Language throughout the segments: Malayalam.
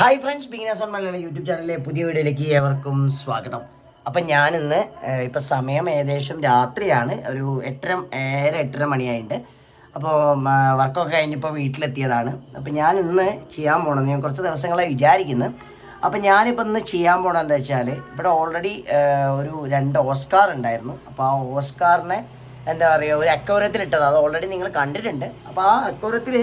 Hi friends beginners on Malayalam YouTube ചാനലിലെ പുതിയ വീഡിയോയിലേക്ക് ഏവർക്കും സ്വാഗതം. അപ്പം ഞാനിന്ന് ഇപ്പം സമയം ഏകദേശം രാത്രിയാണ്. ഒരു എട്ടര ഏഴര എട്ടര മണിയായിട്ടുണ്ട് അപ്പോൾ വർക്കൊക്കെ കഴിഞ്ഞപ്പോൾ വീട്ടിലെത്തിയതാണ്. അപ്പം ഞാൻ ഇന്ന് ചെയ്യാൻ പോണത് ഞാൻ കുറച്ച് ദിവസങ്ങളായി വിചാരിക്കുന്നു. അപ്പം ഞാനിപ്പോൾ ഇന്ന് ചെയ്യാൻ പോണത് എന്താ വെച്ചാൽ ഇവിടെ ഓൾറെഡി ഒരു രണ്ട് ഓസ്കാർ ഉണ്ടായിരുന്നു. അപ്പോൾ ആ ഓസ്കാറിനെ എന്താ പറയുക ഒരു അക്കൗരത്തിലിട്ടത് അത് ഓൾറെഡി നിങ്ങൾ കണ്ടിട്ടുണ്ട്. അപ്പോൾ ആ അക്വോറിയത്തിൽ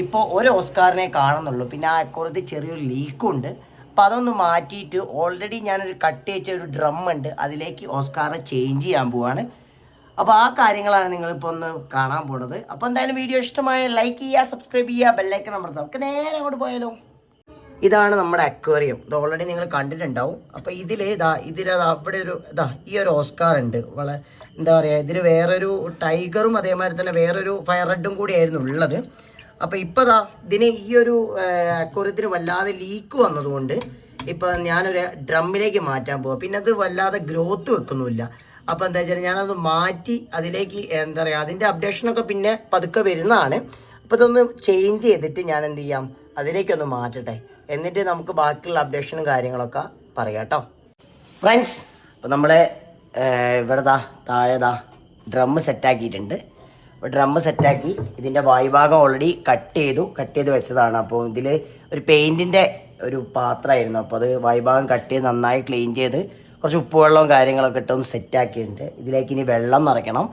ഇപ്പോൾ ഒരു ഓസ്കാറിനെ കാണുന്നുള്ളൂ. പിന്നെ ആ അക്കുറത്ത് ചെറിയൊരു ലീക്കുണ്ട്. അപ്പോൾ അതൊന്ന് മാറ്റിയിട്ട് ഓൾറെഡി ഞാനൊരു കട്ട് വെച്ച ഒരു ഡ്രം ഉണ്ട്. അതിലേക്ക് ഓസ്കാറിനെ ചേഞ്ച് ചെയ്യാൻ പോവാണ്. അപ്പോൾ ആ കാര്യങ്ങളാണ് നിങ്ങളിപ്പോൾ ഒന്ന് കാണാൻ പോണത്. അപ്പോൾ എന്തായാലും വീഡിയോ ഇഷ്ടമായ ലൈക്ക് ചെയ്യുക സബ്സ്ക്രൈബ് ചെയ്യുക ബെല്ലൈക്കൺ അമർത്തുക. നമുക്ക് നേരെ അങ്ങോട്ട് പോയാലോ? ഇതാണ് നമ്മുടെ അക്വേറിയം ഇത് ഓൾറെഡി നിങ്ങൾ കണ്ടിട്ടുണ്ടാവും. അപ്പോൾ ഇതിൽ ഇതാ ഇതിൽ അവിടെ ഒരു ഇതാ ഈ ഒരു ഓസ്കാർ ഉണ്ട്. വള എന്താ പറയുക ഇതിൽ വേറൊരു ടൈഗറും അതേമാതിരി തന്നെ വേറൊരു ഫയർ റെഡും കൂടിയായിരുന്നു ഉള്ളത്. അപ്പോൾ ഇപ്പോൾ ദാ ഇതിന് ഈ ഒരു അക്വേറിയത്തിന് വല്ലാതെ ലീക്ക് വന്നതുകൊണ്ട് ഇപ്പോൾ ഞാനൊരു ഡ്രമ്മിലേക്ക് മാറ്റാൻ പോവാം. പിന്നെ അത് വല്ലാതെ ഗ്രോത്ത് വെക്കുന്നുമില്ല. അപ്പോൾ എന്താ വെച്ചാൽ ഞാനത് മാറ്റി അതിലേക്ക് എന്താ പറയുക അതിന്റെ അപ്ഡേഷനൊക്കെ പിന്നെ പതുക്കെ വരുന്നതാണ്. അപ്പോൾ ഇതൊന്ന് ചേഞ്ച് ചെയ്തിട്ട് ഞാൻ എന്ത് ചെയ്യാം അതിലേക്കൊന്ന് മാറ്റട്ടെ. എന്നിട്ട് നമുക്ക് ബാക്കിയുള്ള അപ്ഡേഷനും കാര്യങ്ങളൊക്കെ പറയാം കേട്ടോ ഫ്രണ്ട്സ് അപ്പോൾ നമ്മളെ ഇവിടെ താഴെതാ താഴെ ഡ്രമ്മ് സെറ്റാക്കിയിട്ടുണ്ട് ഡ്രമ്മ് സെറ്റാക്കി ഇതിന്റെ വായുഭാഗം ഓൾറെഡി കട്ട് ചെയ്തു. കട്ട് ചെയ്ത് വെച്ചതാണ്. അപ്പോൾ ഇതിൽ ഒരു പെയിന്റിന്റെ ഒരു പാത്രമായിരുന്നു. അപ്പോൾ അത് വായുഭാഗം കട്ട് ചെയ്ത് നന്നായി ക്ലീൻ ചെയ്ത് കുറച്ച് ഉപ്പുവെള്ളവും കാര്യങ്ങളൊക്കെ ഇട്ടൊന്ന് സെറ്റാക്കിയിട്ടുണ്ട് ഇതിലേക്ക് ഇനി വെള്ളം നിറയ്ക്കണം.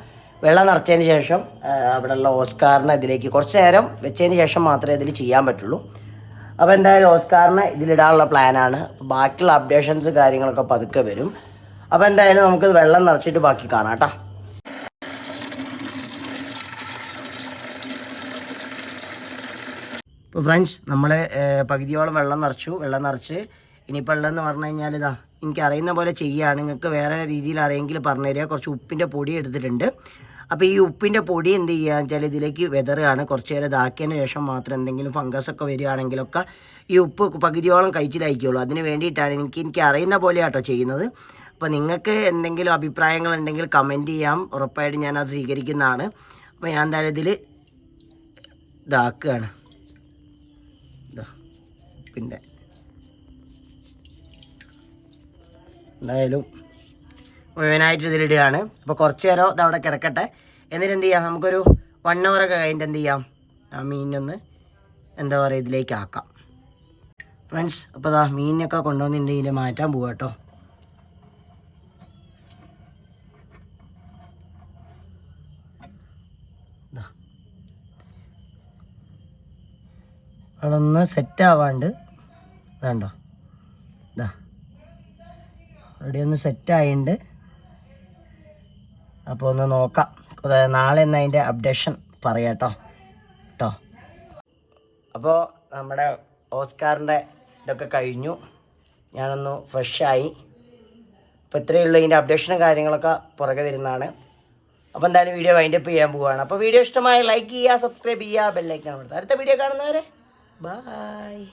വെള്ളം നിറച്ചതിന് ശേഷം അവിടെയുള്ള ഓസ്കാറിനെ ഇതിലേക്ക് കുറച്ച് നേരം വെച്ചതിന് ശേഷം മാത്രമേ ഇതിൽ ചെയ്യാൻ പറ്റുള്ളൂ. അപ്പോൾ എന്തായാലും ഓസ്കാറിനെ ഇതിലിടാനുള്ള പ്ലാനാണ് ബാക്കിയുള്ള അപ്ഡേഷൻസ് കാര്യങ്ങളൊക്കെ പതുക്കെ വരും. അപ്പോൾ എന്തായാലും നമുക്ക് വെള്ളം നിറച്ചിട്ട് ബാക്കി കാണാം കേട്ടോ. ഇപ്പോൾ ഫ്രണ്ട്സ് നമ്മൾ പകുതിയോളം വെള്ളം നിറച്ചു. വെള്ളം നിറച്ച്. ഇനിയിപ്പോൾ ഉള്ളതെന്ന് പറഞ്ഞു കഴിഞ്ഞാൽ ഇതാ എനിക്ക് അറിയുന്ന പോലെ ചെയ്യുകയാണ് നിങ്ങൾക്ക് വേറെ രീതിയിൽ അറിയെങ്കിൽ പറഞ്ഞു തരിക. കുറച്ച് ഉപ്പിന്റെ പൊടി എടുത്തിട്ടുണ്ട്. അപ്പോൾ ഈ ഉപ്പിന്റെ പൊടി എന്ത് ചെയ്യുക വെച്ചാൽ ഇതിലേക്ക് വെതറുകയാണ് കുറച്ച് നേരം ഇതാക്കിയതിന് ശേഷം മാത്രം എന്തെങ്കിലും ഫംഗസ് ഒക്കെ വരികയാണെങ്കിലൊക്കെ ഈ ഉപ്പ് പകുതിയോളം കഴിച്ചിലായിക്കുള്ളൂ അതിന് വേണ്ടിയിട്ടാണ് എനിക്ക് എനിക്ക് അറിയുന്ന പോലെ കേട്ടോ ചെയ്യുന്നത്. അപ്പോൾ നിങ്ങൾക്ക് എന്തെങ്കിലും അഭിപ്രായങ്ങൾ ഉണ്ടെങ്കിൽ കമന്റ് ചെയ്യാം. ഉറപ്പായിട്ടും ഞാനത് സ്വീകരിക്കുന്നതാണ്. അപ്പോൾ ഞാൻ എന്തായാലും ഇതിൽ ഇതാക്കുകയാണ്. ഇതാ പിന്നെ എന്തായാലും മുഴുവനായിട്ട് ഇതിലിടുകയാണ്. അപ്പോൾ കുറച്ച് നേരം ഇത് അവിടെ കിടക്കട്ടെ. എന്നിട്ട് എന്ത് ചെയ്യാം? നമുക്കൊരു വൺ ഒക്കെ കഴിഞ്ഞിട്ട് എന്ത് ചെയ്യാം? ആ മീനൊന്ന് എന്താ പറയുക ഇതിലേക്ക് ആക്കാം. ഫ്രണ്ട്സ് അപ്പോൾ അതാ മീനൊക്കെ കൊണ്ടുവന്നിട്ടുണ്ടെങ്കിൽ മാറ്റാൻ പോവാ കേട്ടോ. അതൊന്ന് സെറ്റ് ആവാണ്ട് വേണ്ടോ? ഇതാ റെഡി ഒന്ന് ആയിണ്ട്. അപ്പോൾ ഒന്ന് നോക്കാം. നാളെ ഒന്ന് അതിന്റെ അപ്ഡേഷൻ പറയാട്ടോ കേട്ടോ. അപ്പോൾ നമ്മുടെ ഓസ്കാറിന്റെ ഇതൊക്കെ കഴിഞ്ഞു. ഞാനൊന്ന് ഫ്രഷായി അപ്പോൾ ഇത്രയേ ഉള്ളൂ ഇതിന്റെ അപ്ഡേഷനും കാര്യങ്ങളൊക്കെ പുറകെ വരുന്നതാണ്. അപ്പോൾ എന്തായാലും വീഡിയോ വൈൻഡപ്പ് ചെയ്യാൻ പോവുകയാണ് അപ്പോൾ വീഡിയോ ഇഷ്ടമായ ലൈക്ക് ചെയ്യുക സബ്സ്ക്രൈബ് ചെയ്യുക ബെല്ലൈക്കാൻ കൊടുക്കുക അടുത്ത വീഡിയോ കാണുന്നവരെ ബായ്